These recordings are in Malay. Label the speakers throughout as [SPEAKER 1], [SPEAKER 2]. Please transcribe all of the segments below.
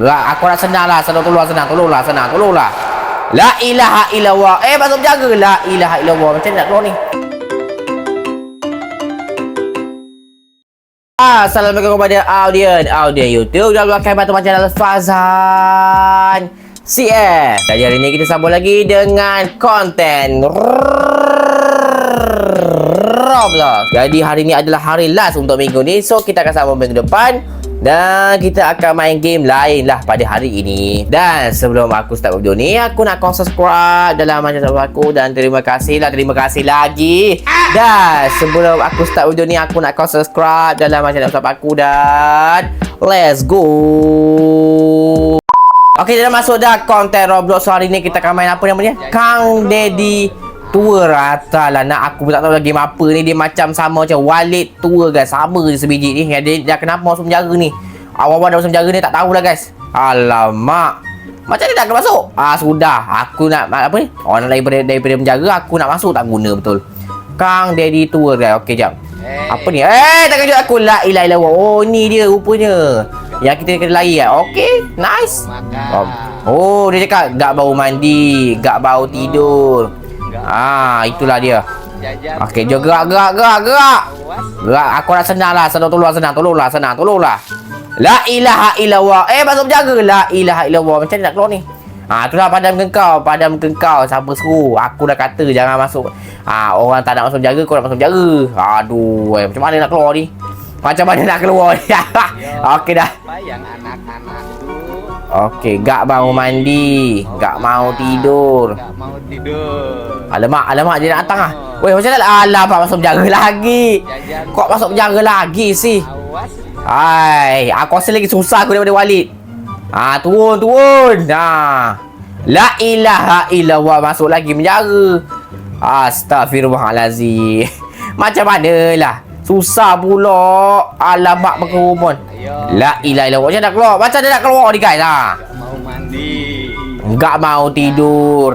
[SPEAKER 1] Gerak, aku nak senang lah. Senang tolong, senang. Tolonglah, senang. Tolonglah. La ilaha illallah. Eh, masuk jaga. La ilaha illallah. Macam nak keluar ni? Assalamualaikum kepada audien Audien YouTube dan belakang batu macam dalam Fazan CF Jadi hari ni kita sambung lagi dengan konten Roblox Jadi hari ni adalah hari last untuk minggu ni So kita akan sambung minggu depan dan kita akan main game lain lah pada hari ini. Dan sebelum aku start video ni Aku nak kau subscribe dalam macam subscribe aku. Dan terima kasih lah Terima kasih lagi. Dan sebelum aku start video ni Aku nak kau subscribe dalam macam subscribe aku. Dan Let's go. Okey, dah masuk dah konten Roblox hari ni. Kita akan main apa namanya? Kang Daddy Tua rata lah. Nak aku pun tak tahu lagi game apa ni. Dia macam sama macam Walid tua guys. Sama je sebiji ni. Dia, dia kenapa masuk penjara ni. Awal-awal dah masuk penjara ni tak tahulah guys. Alamak. Macam ni tak kena masuk? Ah sudah. Aku nak apa ni? Orang daripada, daripada penjara Aku nak masuk. Tak guna betul. Kang Daddy tua guys. Okey jap.
[SPEAKER 2] Hey.
[SPEAKER 1] Apa ni? Eh tak kejut aku. La ilaha illallah. Oh ni dia rupanya. Yang kita kena lari lah Okey Nice.
[SPEAKER 2] Makan.
[SPEAKER 1] Oh, dia cakap gak bau mandi, gak bau tidur. Ah, itulah dia. Okey, jom gerak, gerak, gerak, gerak. Gerak, aku nak senang lah. Senang tolong, senang. Tolonglah, senang. Tolonglah. La ilaha illallah. Eh, masuk penjara. La ilaha illallah. Macam mana nak keluar ni? Ah, itulah padam kengkau. Padam kengkau. Siapa suruh? Aku dah kata jangan masuk. Ah, orang tak nak masuk penjara, kau nak masuk penjara. Aduh, eh, macam mana nak keluar ni? Macam mana nak keluar ni? Okey dah.
[SPEAKER 2] Apa yang anak-anak
[SPEAKER 1] Okey, gak mau mandi, gak mau tidur.
[SPEAKER 2] nggak mau tidur.
[SPEAKER 1] Alamak, alamak dia nak datang ah. Weh, macam mana? Alamak, masuk penjara lagi. Kok masuk penjara lagi sih?
[SPEAKER 2] Awas.
[SPEAKER 1] Hai, aku rasa lagi susah aku daripada Walid. Ah, turun, turun. Nah. La ilaha illallah masuk lagi penjara. Astaghfirullahalazim. Macam mana lah? Susah pula. Alamak berkerumun.
[SPEAKER 2] Ayo.
[SPEAKER 1] La ilaha illallah. Macam nak keluar? Macam mana nak keluar ni guys? Ha.
[SPEAKER 2] Nggak mau mandi.
[SPEAKER 1] Enggak mau tidur.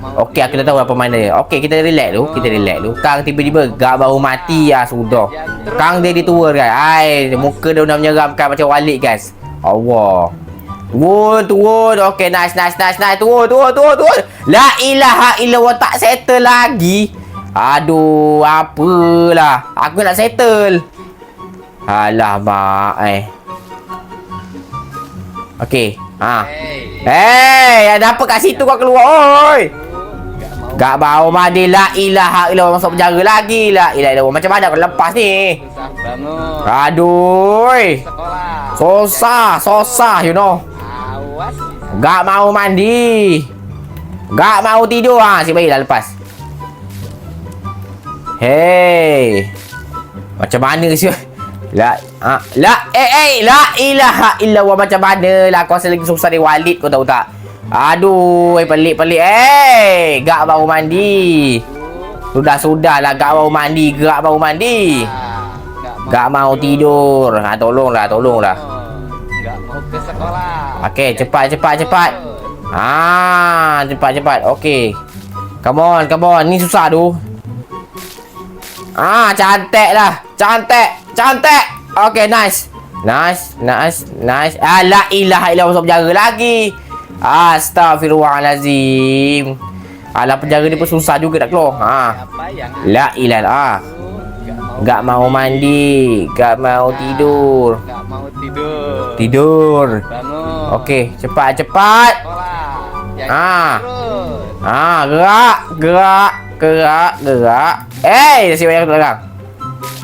[SPEAKER 2] Mau.
[SPEAKER 1] Okey, aku dah tahu apa mana dia. Okey, kita relax dulu. Kita relax dulu. Kang tiba-tiba gak baru mati ya sudah. Kang dia ditua guys. Ai, muka dia nak menyeramkan macam Walid guys. Allah. Turun, turun. Okey, nice, nice, nice, nice. Turun, turun, turun, turun. La ilaha illallah tak settle lagi. Aduh, apalah. Aku nak settle. Alah, mak. Eh. Okey. Ha.
[SPEAKER 2] Hey.
[SPEAKER 1] Hey, ada apa kat situ kau keluar, oi? Gak bau mandi la ilaha illallah masuk penjara lagi la ilaha illallah. Macam mana aku lepas ni?
[SPEAKER 2] Susah banget.
[SPEAKER 1] Aduh. Susah, susah you know.
[SPEAKER 2] Awas.
[SPEAKER 1] Gak mau mandi. Gak mau tidur ha, si bayi dah lepas. Hey. Macam mana sih? La ha, la eh eh la ilaha illallah macam mana lah kau rasa lagi susah dari Walid kau tahu tak? Aduh, eh pelik pelik. Eh, gak bau mandi. Sudah sudah lah gak bau mandi, gerak bau mandi. Gak mau tidur. Ha tolonglah, tolonglah.
[SPEAKER 2] Nggak mau ke sekolah.
[SPEAKER 1] Okey, cepat cepat cepat. Ah, cepat cepat. Okey. Come on, come on. Ni susah tu. Ah, cantik lah. Cantik. Cantik. Okey, nice. Nice, nice, nice. Ah, la ilaha illallah masuk penjara lagi. Astaghfirullahalazim. Alah penjara ni pun susah juga nak keluar. Ha. La ilaha ah. Gak mau mandi, gak mau tidur.
[SPEAKER 2] Nggak mau tidur.
[SPEAKER 1] Tidur.
[SPEAKER 2] Bangun.
[SPEAKER 1] Okey, cepat cepat.
[SPEAKER 2] Sekolah.
[SPEAKER 1] Ah. Ah, gerak, gerak, gerak, gerak. Eh, si banyak belakang.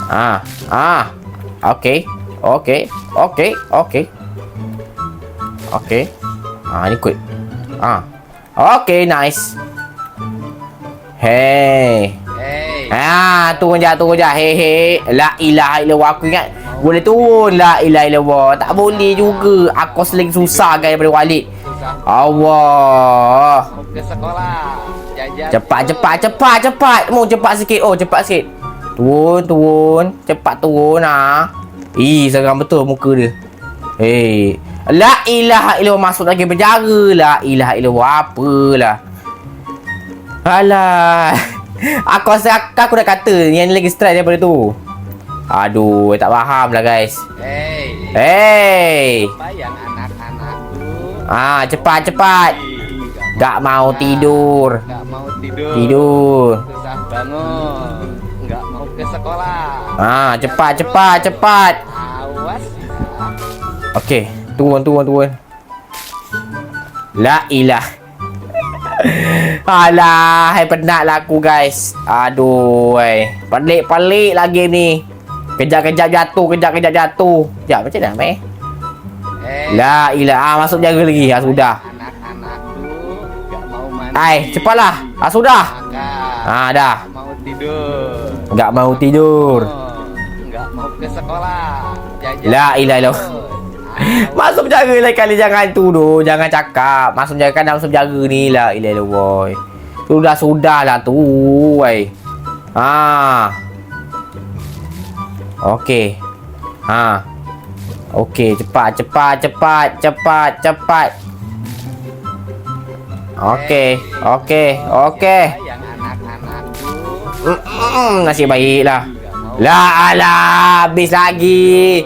[SPEAKER 1] Ah, ah. Okey. Okey. Okey, okey. Okey. Ah, ni quick. Ah. Okey, nice. Hey.
[SPEAKER 2] Hey.
[SPEAKER 1] Ah, turun je, turun je. He he. La ilaha illallah. Aku ingat boleh turun. La ilaha illallah. Tak boleh juga. Aku seling susah kan daripada Walid.
[SPEAKER 2] Susah. Mau ke sekolah. Jajan.
[SPEAKER 1] Cepat, cepat, cepat, cepat. Mu cepat sikit. Oh, cepat sikit. Turun, turun. Cepat turun ah. Ih, seram betul muka dia. Hei. La ilaha illallah masuk lagi penjara. La ilaha illallah apalah. Alah. Aku rasa aku, aku dah kata yang lagi stress daripada tu. Aduh, tak faham lah guys.
[SPEAKER 2] Hey.
[SPEAKER 1] Hey.
[SPEAKER 2] Anak-anak
[SPEAKER 1] Ah, cepat cepat. Gak mau tidur.
[SPEAKER 2] Nggak mau tidur.
[SPEAKER 1] Tidur.
[SPEAKER 2] Susah bangun. Nggak mau ke sekolah.
[SPEAKER 1] Ah, cepat cepat cepat.
[SPEAKER 2] Awas.
[SPEAKER 1] Okey, turun turun turun. La ilah. Alah, hai penatlah aku guys. Aduh, hai. Pelik-pelik lagi ni. Kejap-kejap jatuh, kejap-kejap jatuh. Sekejap, macam mana, meh?
[SPEAKER 2] Eh,
[SPEAKER 1] La ilah. Ah, masuk jaga lagi. Ah, sudah. Ai, cepatlah. Ah, sudah. Ah, dah.
[SPEAKER 2] Mau tidur.
[SPEAKER 1] Enggak mau tidur.
[SPEAKER 2] Oh, nggak mau ke sekolah. Jajan.
[SPEAKER 1] La ilah ilah.
[SPEAKER 2] terus.
[SPEAKER 1] Masuk jaga lah kali jangan tu doh. Jangan cakap. Masuk jaga kan masuk jaga ni lah. Ilah ilah boy. Sudah sudah lah tu. Woi. Ha. Okey. Ha. Okey, cepat cepat cepat cepat cepat.
[SPEAKER 2] Yang anak-anakku
[SPEAKER 1] Mm, nasib
[SPEAKER 2] nggak mau
[SPEAKER 1] Lah alah, habis lagi.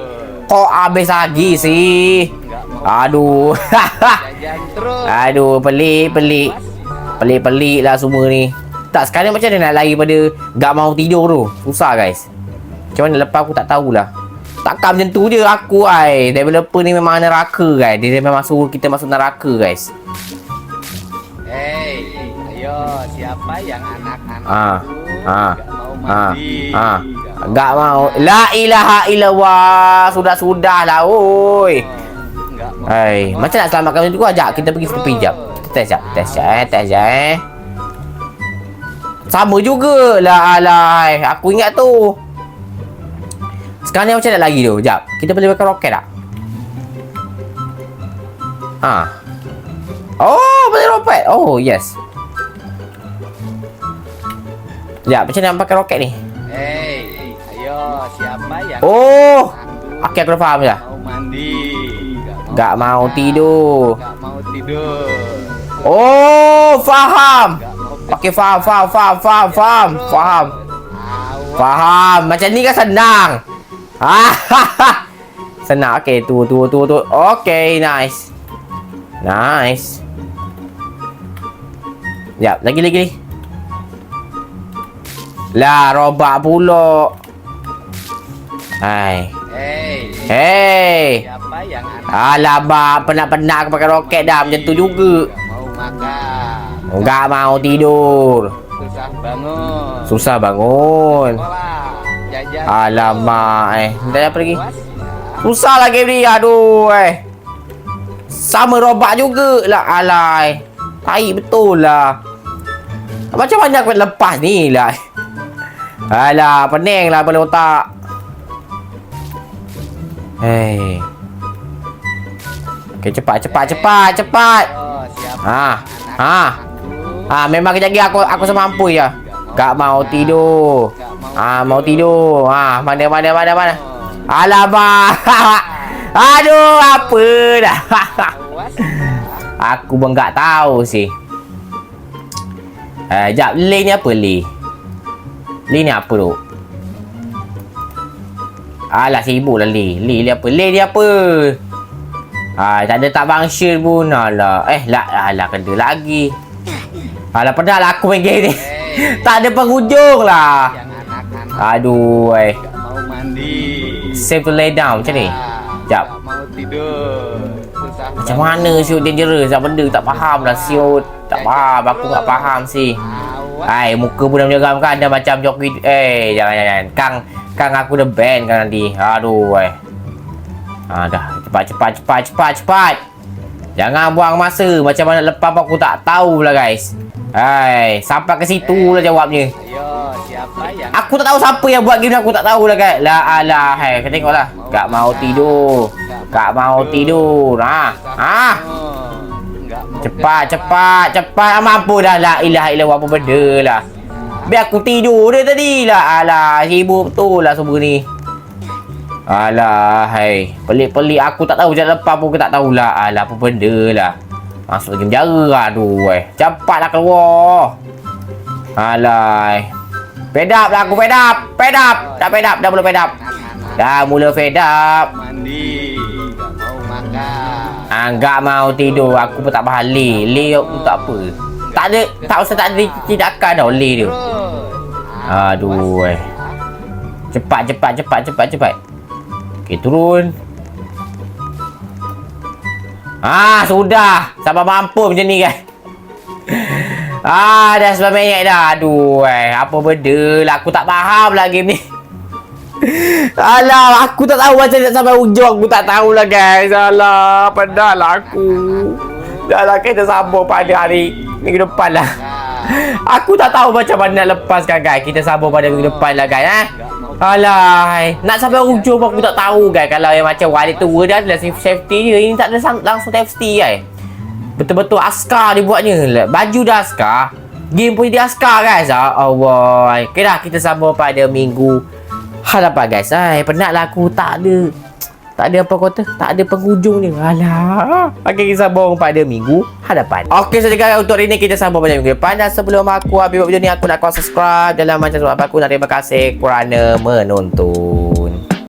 [SPEAKER 1] Kok habis lagi sih? Aduh. Aduh, pelik, pelik. Pelik-pelik lah semua ni. Tak, sekarang macam mana nak lari pada gak mau tidur tu? Susah guys. Macam mana lepas aku tak tahulah. Takkan macam tu je aku ai. Developer ni memang neraka guys. Dia memang suruh kita masuk neraka guys.
[SPEAKER 2] Siapa yang anak-anak
[SPEAKER 1] Ah, ah,
[SPEAKER 2] nggak mau
[SPEAKER 1] Ah,
[SPEAKER 2] mandi?
[SPEAKER 1] ah.
[SPEAKER 2] Nggak mau
[SPEAKER 1] Gak mau. La ilaha illallah. Sudah-sudah lah oi.
[SPEAKER 2] mau
[SPEAKER 1] Hai, macam nak selamatkan macam tu ajak kita pergi tepi jap. Test jap, test jap eh, test jap eh. Sama juga lah alai. Aku ingat tu. Sekarang ni macam nak lagi tu? Jap. Kita boleh pakai roket tak? Ha. Oh, boleh roket. Oh, yes. Jap, macam nak pakai roket ni?
[SPEAKER 2] Hei, ayo siapa yang
[SPEAKER 1] Oh.
[SPEAKER 2] anakku
[SPEAKER 1] Okey, aku dah faham dah.
[SPEAKER 2] mau mandi?
[SPEAKER 1] Gak mau
[SPEAKER 2] makan,
[SPEAKER 1] tidur.
[SPEAKER 2] Nggak mau tidur.
[SPEAKER 1] Oh, faham.
[SPEAKER 2] Mau
[SPEAKER 1] Okey, faham, faham, faham, faham, faham. Faham. Faham. Macam ni kan senang. Ah, senang. Okey, tu, tu, tu, tu. Okey, nice. Nice. Jap, lagi, lagi, lagi. Lah, robak pula. Hai.
[SPEAKER 2] Hei,
[SPEAKER 1] Hey.
[SPEAKER 2] siapa yang
[SPEAKER 1] Alamak, penat-penat aku pakai roket dah. Macam tu juga.
[SPEAKER 2] mau makan?
[SPEAKER 1] Enggak mau tidur.
[SPEAKER 2] Susah bangun.
[SPEAKER 1] Susah bangun.
[SPEAKER 2] Jajan.
[SPEAKER 1] Alamak, eh. Dah apa lagi?
[SPEAKER 2] Ya.
[SPEAKER 1] Susah lah game ni. Aduh, eh. Sama robak juga lah. Alai. Tai betul lah. Macam mana aku lepas ni lah. Alah, pening lah kepala otak. Hei. Okay, cepat, cepat, cepat, cepat.
[SPEAKER 2] Oh,
[SPEAKER 1] Ha. Ha. Ah, memang kejap aku aku semampu ya. Gak mau tidur. Ah, mau tidur. Ah, mana mana mana mana. Alamak. Aduh, apa dah. Aku pun tak tahu sih. Eh, jap, Lee ni apa Lee? Lee ni apa tu? Alah, sibuk lah Lee. Lee ni apa? Lee ni apa? Ah, tak ada tak function pun. Alah. Eh, lah, alah, kena lagi. Alah, pernah lah aku main game ni.
[SPEAKER 2] Hei,
[SPEAKER 1] tak ada penghujung lah. Aduh, eh.
[SPEAKER 2] nggak mau mandi.
[SPEAKER 1] Save to lay down macam ni.
[SPEAKER 2] Ah,
[SPEAKER 1] Jap.
[SPEAKER 2] nggak mau tidur.
[SPEAKER 1] Macam mana siut dangerous tak benda tak faham lah siut. Tak faham, aku tak faham sih. Hai, muka pun dah menyeramkan dah macam joki. Eh, jangan jangan. Kang Kang aku dah ban kan nanti. Aduh, eh. Ah, dah. Cepat cepat cepat cepat cepat. Jangan buang masa. Macam mana lepas aku tak tahu lah guys. Hai, sampai ke situ lah jawabnya.
[SPEAKER 2] Ayo, siapa yang
[SPEAKER 1] Aku tak tahu siapa yang buat game ni aku tak tahu lah guys. La alah, hai, kau tengoklah. Gak mau tidur. Gak mau tidur. Ha. Ha. Cepat, cepat, cepat. Ah, mampu dah. La ilaha illallah apa benda lah. Biar aku tidur dia tadi lah. Alah, sibuk betul lah semua ni. Alah, hai. Pelik-pelik aku tak tahu jalan lepas pun aku tak tahulah. Alah, apa benda lah. Masuk lagi penjara. Aduh, eh. Cepatlah keluar. Alah. Fed up lah aku fed up. Fed up. Dah fed up. Dah mula fed up. Dah mula fed up.
[SPEAKER 2] mandi, nggak mau makan.
[SPEAKER 1] Ah, enggak mau tidur. Aku pun tak faham lay. Lay aku tak apa. Tak ada, tak usah tak ada tindakan tau lay dia. Aduh. Eh. Cepat, cepat, cepat, cepat, cepat. Okey, turun. Ah, sudah. Sampai mampu macam ni kan. Ah, dah 9 minit dah. Aduh, eh. Apa benda lah. Aku tak faham lah game ni. Alah, aku tak tahu macam nak sampai ujung. Aku tak tahulah guys. Alah, penat lah aku. Dah lah, kita sambung pada hari minggu depan lah. Aku tak tahu macam mana nak lepaskan guys. Kita sambung pada minggu depan lah guys. Eh? Alah, nak sampai ujung pun aku tak tahu guys. Kalau yang macam wallet tu dia adalah safety dia. Ini tak ada langsung safety guys. Betul-betul askar dia buatnya. Baju dah askar. Game pun jadi askar guys. Ah, Allah. Okay dah, kita sambung pada minggu hadapan guys. Ay, penat lah aku. Tak ada. Tak ada apa kata. Tak ada penghujung ni. Alah. Okay, kita sambung pada minggu hadapan. Okay, so guys. Untuk hari ni kita sambung pada minggu depan. Dan sebelum aku habis buat video ni, aku nak kau subscribe. Dalam macam sebab aku nak terima kasih kerana menonton.